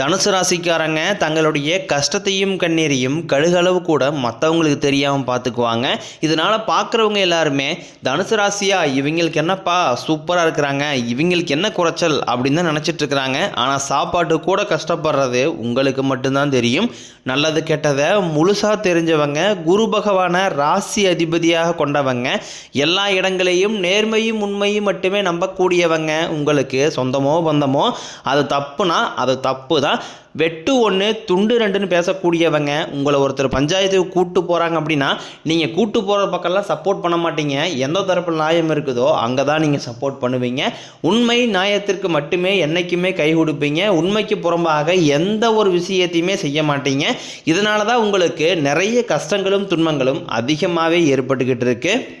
தனுசு ராசிக்காரங்க தங்களுடைய கஷ்டத்தையும் கண்ணீரையும் கழுகளவு கூட மற்றவங்களுக்கு தெரியாமல் பார்த்துக்குவாங்க இதனால் பார்க்குறவங்க எல்லாருமே தனுசு ராசியா இவங்களுக்கு என்னப்பா சூப்பராக இருக்கிறாங்க இவங்களுக்கு என்ன குறைச்சல் அப்படின்னு தான் நினச்சிட்டு இருக்கிறாங்க ஆனால் சாப்பாட்டு கூட கஷ்டப்படுறது உங்களுக்கு மட்டும்தான் தெரியும். நல்லது கெட்டதை முழுசாக தெரிஞ்சவங்க குரு பகவானை ராசி அதிபதியாக கொண்டவங்க எல்லா இடங்களையும் நேர்மையும் உண்மையும் மட்டுமே நம்பக்கூடியவங்க உங்களுக்கு சொந்தமோ பந்தமோ அது தப்புனா அது தப்பு. தான் வெட்டு ஒன்று துண்டு ரெண்டுன்னு பேசக்கூடியவங்க உங்களை ஒருத்தர் பஞ்சாயத்துக்கு கூட்டு போகிறாங்க அப்படின்னா நீங்கள் கூட்டு போகிற பக்கம்லாம் சப்போர்ட் பண்ண மாட்டீங்க. எந்த தரப்பு நியாயம் இருக்குதோ அங்கே தான் நீங்கள் சப்போர்ட் பண்ணுவீங்க. உண்மை நியாயத்திற்கு மட்டுமே என்றைக்குமே கை கொடுப்பீங்க. உண்மைக்கு புறம்பாக எந்த ஒரு விஷயத்தையுமே செய்ய மாட்டீங்க. இதனால தான் உங்களுக்கு நிறைய கஷ்டங்களும் துன்பங்களும் அதிகமாகவே ஏற்பட்டுக்கிட்டு இருக்குது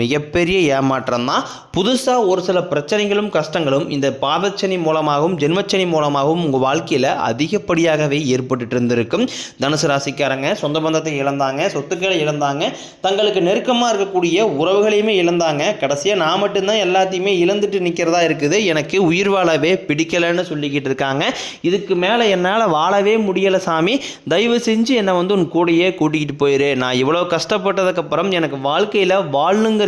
மிகப்பெரிய ஏமாற்றம் தான் புதுசாக ஒரு சில பிரச்சனைகளும் கஷ்டங்களும் இந்த பாதச்சனி மூலமாகவும் ஜென்மச்சனி மூலமாகவும் உங்கள் வாழ்க்கையில் அதிகப்படியாகவே ஏற்பட்டுட்டு இருந்திருக்கும். தனுசு ராசிக்காரங்க சொந்த பந்தத்தை இழந்தாங்க சொத்துக்களை இழந்தாங்க தங்களுக்கு நெருக்கமாக இருக்கக்கூடிய உறவுகளையுமே இழந்தாங்க. கடைசியாக நான் மட்டும்தான் எல்லாத்தையுமே இழந்துட்டு நிற்கிறதா இருக்குது. எனக்கு உயிர் வாழவே பிடிக்கலைன்னு சொல்லிக்கிட்டு இருக்காங்க. இதுக்கு மேலே என்னால் வாழவே முடியலை சாமி. தயவு செஞ்சு என்னை வந்து உன் கூடையே கூட்டிகிட்டு போயிரு. நான் இவ்வளோ கஷ்டப்பட்டதுக்கப்புறம் எனக்கு வாழ்க்கையில் வாழணுங்கிற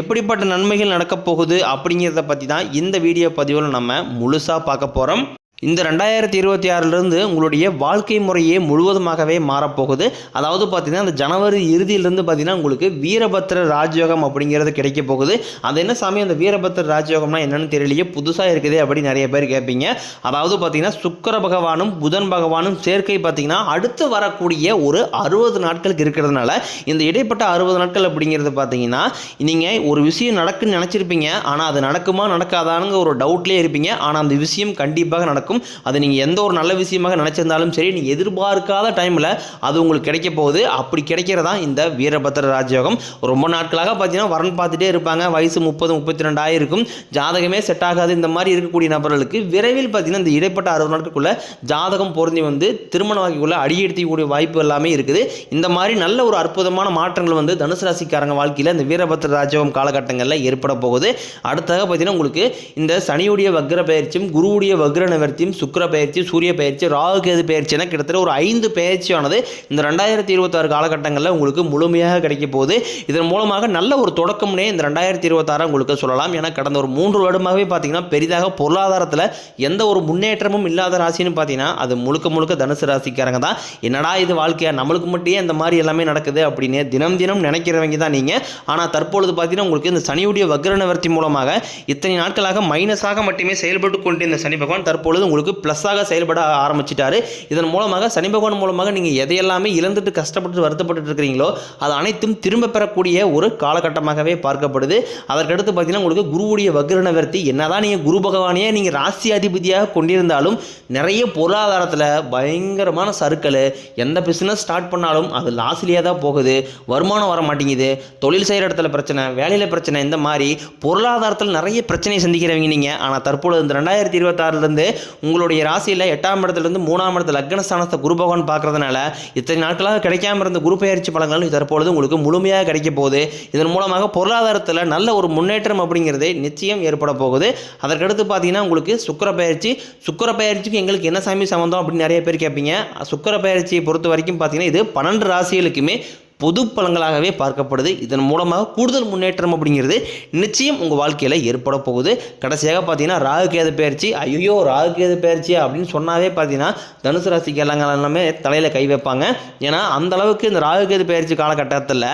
எப்படிப்பட்ட நன்மைகள் நடக்கப் போகுது அப்படிங்கிறத பற்றி தான் இந்த வீடியோ பதிவில் நம்ம முழுசாக பார்க்க போகிறோம் இந்த ரெண்டாயிரத்தி இருபத்தி ஆறிலிருந்து உங்களுடைய வாழ்க்கை முறையே முழுவதுமாகவே மாறப்போகுது. அதாவது பார்த்தீங்கன்னா அந்த ஜனவரி இறுதியிலிருந்து பார்த்தீங்கன்னா உங்களுக்கு வீரபத்திர ராஜயோகம் அப்படிங்கிறது கிடைக்க போகுது. அது என்ன சாமி அந்த வீரபத்திர ராஜயோகம்னா என்னன்னு தெரியலையே புதுசாக இருக்குது அப்படின்னு நிறைய பேர் கேட்பீங்க. அதாவது பார்த்தீங்கன்னா சுக்கர பகவானும் புதன் பகவானும் சேர்க்கை பார்த்தீங்கன்னா அடுத்து வரக்கூடிய ஒரு அறுபது நாட்களுக்கு இருக்கிறதுனால இந்த இடைப்பட்ட அறுபது நாட்கள் அப்படிங்கிறது பார்த்தீங்கன்னா நீங்கள் ஒரு விஷயம் நடக்குன்னு நினச்சிருப்பீங்க. ஆனால் அது நடக்குமா நடக்காதானுங்க ஒரு டவுட்லேயே இருப்பீங்க. ஆனால் அந்த விஷயம் கண்டிப்பாக நடக்கும். அது நீங்கள் எந்த ஒரு நல்ல விஷயமாக நினச்சிருந்தாலும் சரி நீங்கள் எதிர்பார்க்காத டைமில் அது உங்களுக்கு கிடைக்க போகுது. அப்படி கிடைக்கிறதா இந்த வீரபத்திர ராஜயோகம். ரொம்ப நாட்களாக பார்த்தீங்கன்னா வரன் பார்த்துட்டே இருப்பாங்க. வயசு முப்பது முப்பத்தி ரெண்டாயிரம் இருக்கும் ஜாதகமே செட் ஆகாது. இந்த மாதிரி இருக்கக்கூடிய நபர்களுக்கு விரைவில் பார்த்தீங்கன்னா இந்த இடைப்பட்ட அறுபது நாட்களுக்குள்ள ஜாதகம் பொருந்தி வந்து திருமண வாழ்க்கைக்குள்ள அடியெடுத்திக்கூடிய வாய்ப்பு எல்லாமே இருக்குது. இந்த மாதிரி நல்ல ஒரு அற்புதமான மாற்றங்கள் வந்து தனுசு ராசிக்காரங்க வாழ்க்கையில் இந்த வீரபத்திர ராஜயோகம் காலகட்டங்களில் ஏற்பட போகுது. அடுத்ததாக பார்த்தீங்கன்னா உங்களுக்கு இந்த சனியுடைய வக்ர பயிற்சியும் குருவுடைய வக்ர பயிற்சியும் சுக்கிர பயிற்சி சூரிய பயிற்சி ராகு கேது பயிற்சி என கிட்டத்தட்ட ஒரு ஐந்து பயிற்சியானது இந்த ரெண்டாயிரத்தி இருபத்தாறு காலகட்டங்களில் உங்களுக்கு முழுமையாக கிடைக்க போகுது. இதன் மூலமாக நல்ல ஒரு தொடக்கம்னே இந்த ரெண்டாயிரத்தி இருபத்தாறு உங்களுக்கு சொல்லலாம். ஏன்னா கடந்த ஒரு மூன்று வருடமாகவே பார்த்தீங்கன்னா பெரிதாக பொருளாதாரத்தில் எந்த ஒரு முன்னேற்றமும் இல்லாத ராசின்னு பார்த்தீங்கன்னா அது முழுக்க முழுக்க தனுசு ராசிக்காரங்க தான். என்னடா இது வாழ்க்கையா? நம்மளுக்கு மட்டும் இந்த மாதிரி எல்லாமே நடக்குது அப்படின்னு தினம் தினம் நினைக்கிறவங்க தான் நீங்கள் ஆனால் தற்பொழுது பார்த்தீங்கன்னா உங்களுக்கு இந்த சனியுடைய வக்ர நிவர்த்தி மூலமாக இத்தனை நாட்களாக மைனஸாக மட்டுமே செயல்பட்டு கொண்டு இந்த சனி பகவான் தற்பொழுது உங்களுக்கு ப்ளஸ்ஸாக செயல்பட ஆரம்பிச்சிட்டாரு. இதன் மூலமாக சனி பகவான் மூலமாக நீங்கள் எதையெல்லாமே இழந்துட்டு கஷ்டப்பட்டு வருத்தப்பட்டு இருக்கிறீங்களோ அது அனைத்தும் திரும்ப பெறக்கூடிய ஒரு காலகட்டமாகவே பார்க்கப்படுது. அதற்கடுத்து பார்த்தீங்கன்னா உங்களுக்கு குருவுடைய வக்ர நிவர்த்தி என்னதான் நீங்கள் குரு பகவானையே நீங்கள் ராசி அதிபதியாக கொண்டிருந்தாலும் நிறைய பொருளாதாரத்தில் பயங்கரமான சறுக்கல். எந்த பிஸ்னஸ் ஸ்டார்ட் பண்ணாலும் அது லாஸ்லேயே தான் போகுது. வருமானம் வர மாட்டேங்குது. தொழில் செய்கிற இடத்துல பிரச்சனை வேலையில் பிரச்சனை இந்த மாதிரி பொருளாதாரத்தில் நிறைய பிரச்சனையை சந்திக்கிறவங்க நீங்கள் ஆனால் தற்பொழுது இந்த ரெண்டாயிரத்தி இருபத்தாறுலேருந்து உங்களுடைய ராசியில் எட்டாம் இடத்துலேருந்து மூணாம் இடத்துல லக்னஸ்தானத்தை குரு பகவான் பார்க்கறதுனால இத்தனை நாட்களாக கிடைக்காம இருந்த குரு பயிற்சி பலன்கள் தற்பொழுது உங்களுக்கு முழுமையாக கிடைக்க போகுது. இதன் மூலமாக பொருளாதாரத்தில் நல்ல ஒரு முன்னேற்றம் அப்படிங்கிறது நிச்சயம் ஏற்பட போகுது. அதற்கடுத்து பார்த்தீங்கன்னா உங்களுக்கு சுக்கிர பயிற்சி சுக்கிர பயிற்சிக்கு எங்களுக்கு என்ன சாமி சம்மந்தம் அப்படின்னு நிறைய பேர் கேட்பீங்க. சுக்கிர பயிற்சியை பொறுத்த வரைக்கும் பார்த்தீங்கன்னா இது பன்னெண்டு ராசிகளுக்குமே பொது பலன்களாகவே பார்க்கப்படுது. இதன் மூலமாக கூடுதல் முன்னேற்றம் அப்படிங்கிறது நிச்சயம் உங்கள் வாழ்க்கையில் ஏற்பட போகுது. கடைசியாக பார்த்தீங்கன்னா ராகு கேது பயிற்சி. ஐயோ ராகு கேது பயிற்சி அப்படின்னு சொன்னாவே பார்த்தீங்கன்னா தனுசு ராசிக்கு எல்லாங்க எல்லாமே தலையில் கை வைப்பாங்க. ஏன்னா அந்த அளவுக்கு இந்த ராகு கேது பயிற்சி காலகட்டத்தில்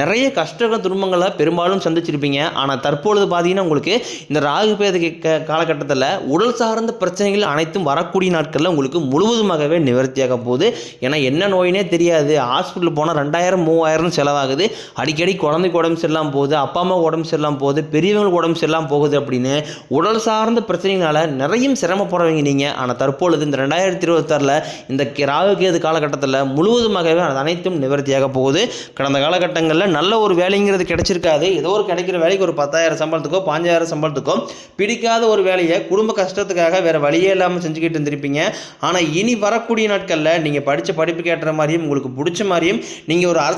நிறைய கஷ்டங்கள் துன்பங்களை பெரும்பாலும் சந்திச்சிருப்பீங்க. ஆனால் தற்பொழுது பார்த்தீங்கன்னா உங்களுக்கு இந்த ராகு பேது காலகட்டத்தில் உடல் சார்ந்த பிரச்சனைகள் அனைத்தும் வரக்கூடிய நாட்களில் உங்களுக்கு முழுவதுமாகவே நிவர்த்தியாக போகுது. ஏன்னா என்ன நோயினே தெரியாது. ஹாஸ்பிட்டல் போனால் ரெண்டாயிரம் மூவாயிரம் செலவாகுது. அடிக்கடி குழந்தைக்கு உடம்பு சரியில்லாமல் போகுது அப்பா அம்மா உடம்பு சரியில்லாமல் போகுது பெரியவங்களுக்கு உடம்பு சரியில்லாமல் போகுது அப்படின்னு உடல் சார்ந்த பிரச்சனைகளால் நிறைய சிரமப்படுறவங்க நீங்கள் ஆனால் தற்பொழுது இந்த ரெண்டாயிரத்தி இருபத்தாறில் இந்த கி- ராகு கேது காலகட்டத்தில் முழுவதுமாகவே அது அனைத்தும் நிவர்த்தியாக போகுது. கடந்த காலகட்டங்களில் நல்ல ஒரு வேலைங்கிறது கிடைச்சிருக்காது. ஏதோ ஒரு கிடைக்கிற வேலைக்கு ஒரு பத்தாயிரம் சம்பளத்துக்கோ பாஞ்சாயிரம் சம்பளத்துக்கோ பிடிக்காத ஒரு வேலையை குடும்ப கஷ்டத்துக்காக வேறு வழியே இல்லாமல் செஞ்சுக்கிட்டு இருந்திருப்பீங்க. ஆனால் இனி வரக்கூடிய நாட்களில் நீங்கள் படித்த படிப்புக்கு ஏற்ற மாதிரியும் உங்களுக்கு பிடிச்ச மாதிரியும் நீங்கள் ஒரு அரசு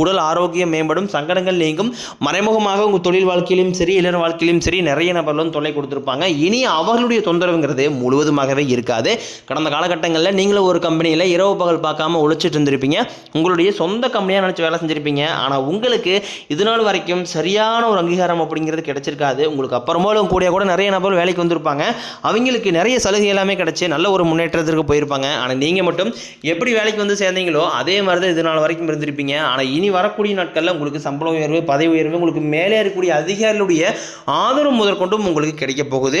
உடல் ஆரோக்கியம் மேம்படும் சங்கடங்கள் நீங்கும். மறைமுகமாக உங்கள் தொழில் வாழ்க்கையிலும் சரி இளர் வாழ்க்கையிலும் சரி நிறைய நபர்களும் தொல்லை கொடுத்துருப்பாங்க. இனி அவர்களுடைய தொந்தரவுங்கிறது முழுவதுமாகவே இருக்காது. கடந்த காலகட்டங்களில் நீங்களும் ஒரு கம்பெனியில் இரவு பகல் பார்க்காம உழைச்சிட்டு இருந்திருப்பீங்க. உங்களுடைய சொந்த கம்பெனியாக நினச்சி வேலை செஞ்சுருப்பீங்க. ஆனால் உங்களுக்கு இது நாள் வரைக்கும் சரியான ஒரு அங்கீகாரம் அப்படிங்கிறது கிடைச்சிருக்காது. உங்களுக்கு அப்புறமாலும் கூட கூட நிறைய நபர்கள் வேலைக்கு வந்திருப்பாங்க. அவங்களுக்கு நிறைய சலுகை எல்லாமே கிடைச்சி நல்ல ஒரு முன்னேற்றத்திற்கு போயிருப்பாங்க. ஆனால் நீங்கள் மட்டும் எப்படி வேலைக்கு வந்து சேர்ந்தீங்களோ அதே மாதிரி தான் இது நாள் வரைக்கும் இருந்திருப்பீங்க. ஆனால் இனி வரக்கூடிய நாட்களில் உங்களுக்கு சம்பள உயர்வு பதவி உயர்வு உங்களுக்கு மேலே இருக்கக்கூடிய அதிகாரிகளுடைய ஆதரவு முதற்கொண்டும் உங்களுக்கு கிடைக்க போகுது.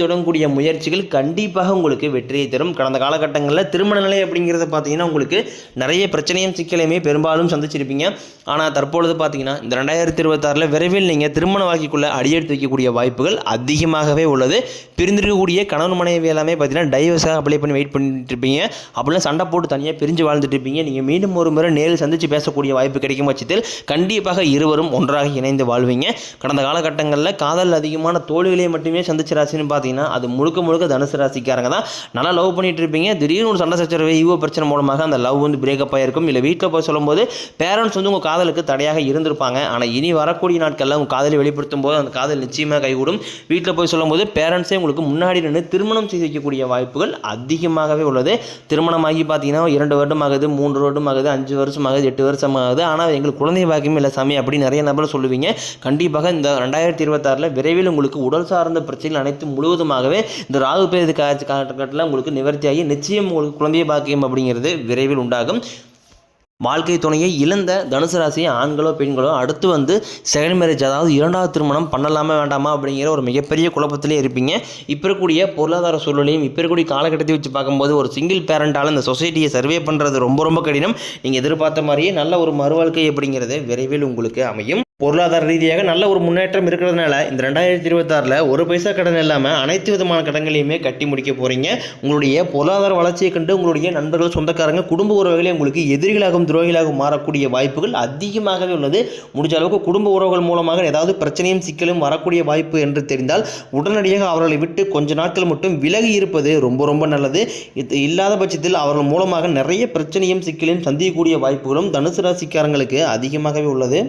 தொடங்கக்கூடிய முயற்சிகள் கண்டிப்பாக உங்களுக்கு வெற்றியை தரும். கடந்த காலகட்டங்களில் திருமண நிலை அப்படிங்கிறத பார்த்தீங்கன்னா உங்களுக்கு நிறைய பிரச்சனையும் சிக்கலையுமே பெரும்பாலும் சந்திச்சிருப்பீங்க. ஆனால் தற்பொழுது பார்த்தீங்கன்னா இந்த ரெண்டாயிரத்தி இருபத்தாறில் விரைவில் நீங்கள் திருமண வாழ்க்கைக்குள்ளே அடியெடுத்து வைக்கக்கூடிய வாய்ப்புகள் அதிகமாகவே உள்ளது. பிரிந்திருக்கக்கூடிய கணவன் மனைவி எல்லாமே பார்த்தீங்கன்னா டைவர்ஸாக அப்ளை பண்ணி வெயிட் பண்ணிட்டு இருப்பீங்க அப்படிலாம் சண்டை போட்டு தனியாக பிரிஞ்சு வாழ்ந்துட்டு இருப்பீங்க நீங்கள் மீண்டும் ஒரு முறை நேரில் சந்தித்து பேசக்கூடிய வாய்ப்பு கிடைக்கும் பட்சத்தில் கண்டிப்பாக இருவரும் ஒன்றாக இணைந்து வாழ்வீங்க. கடந்த காலகட்டங்களில் காதல் அதிகமான தோல்விகளை மட்டுமே சந்திச்ச ராசின்னு பார்த்தீங்கன்னா அது முழுக்க முழுக்க தனுசு ராசிக்காரங்க தான். நல்லா லவ் பண்ணிட்டு இருப்பீங்க. திடீர்னு ஒரு சண்டை சச்சரவு ஈவோ பிரச்சனை மூலமாக அந்த லவ் வந்து பிரேக்கப் ஆயிருக்கும். இல்லை வீட்டில் போய் சொல்லும்போது பேரண்ட்ஸ் வந்து உங்கள் காதலுக்கு தடையாக இருந்திருப்பாங்க. ஆனால் இனி வரக்கூடிய நாட்களில் உங்கள் காதலை வெளிப்படுத்தும் போது அந்த காதல் நிச்சயமாக கைகூடும். வீட்டில் போய் சொல்லும்போது பேரண்ட்ஸே உங்களுக்கு முன்னாடி நின்று திருமணம் செய்து வைக்கக்கூடிய வாய்ப்புகள் அதிகமாகவே உள்ளது. திருமணமாகி பார்த்தீங்கன்னா இரண்டு வருடம் ஆகுது மூன்று வருடம் ஆகுது அஞ்சு வருஷம் ஆகுது எட்டு வருஷம் ஆகுது ஆனால் எங்களுக்கு குழந்தை பாக்கியம் இல்லை சாமி அப்படி நிறைய நபர் சொல்லுவீங்க. கண்டிப்பாக இந்த ரெண்டாயிரத்தி இருபத்தாறில் விரைவில் உங்களுக்கு உடல் சார்ந்த பிரச்சனைகள் அனைத்தும் முழுவதுமாகவே இந்த ராகு பேது காட்சி காலகட்டத்தில் உங்களுக்கு நிவர்த்தியாகி நிச்சயம் உங்களுக்கு குழந்தைய பாக்கியம் அப்படிங்கிறது விரைவில் உண்டாகும். வாழ்க்கை துணையை இழந்த தனுசு ராசியை ஆண்களோ பெண்களோ அடுத்து வந்து செகண்ட் மேரேஜ் அதாவது இரண்டாவது திருமணம் பண்ணலாமா வேண்டாமா அப்படிங்கிற ஒரு மிகப்பெரிய குழப்பத்திலே இருப்பீங்க. இப்போ இருக்கக்கூடிய பொருளாதார சூழ்நிலையும் இப்போ இருக்கக்கூடிய காலகட்டத்தை வச்சு பார்க்கும்போது ஒரு சிங்கிள் பேரண்டால் இந்த சொசைட்டியை சர்வே பண்ணுறது ரொம்ப ரொம்ப கடினம். நீங்கள் எதிர்பார்த்த மாதிரியே நல்ல ஒரு மறுவாழ்க்கை அப்படிங்கிறது விரைவில் உங்களுக்கு அமையும். பொருளாதார ரீதியாக நல்ல ஒரு முன்னேற்றம் இருக்கிறதுனால இந்த ரெண்டாயிரத்தி இருபத்தாறில் ஒரு பைசா கடன் இல்லாமல் அனைத்து விதமான கடன்களையுமே கட்டி முடிக்க போகிறீங்க உங்களுடைய பொருளாதார வளர்ச்சியை கண்டு உங்களுடைய நண்பர்கள் சொந்தக்காரங்க குடும்ப உறவுகளே உங்களுக்கு எதிரிகளாகவும் துரோகிகளாகவும் மாறக்கூடிய வாய்ப்புகள் அதிகமாகவே உள்ளது. முடிஞ்ச அளவுக்கு குடும்ப உறவுகள் மூலமாக ஏதாவது பிரச்சனையும் சிக்கலும் வரக்கூடிய வாய்ப்பு என்று தெரிந்தால் உடனடியாக அவர்களை விட்டு கொஞ்ச நாட்கள் மட்டும் விலகி இருப்பது ரொம்ப ரொம்ப நல்லது. இது இல்லாத பட்சத்தில் அவர்கள் மூலமாக நிறைய பிரச்சனையும் சிக்கலையும் சந்திக்கக்கூடிய வாய்ப்புகளும் தனுசு ராசிக்காரங்களுக்கு அதிகமாகவே உள்ளது.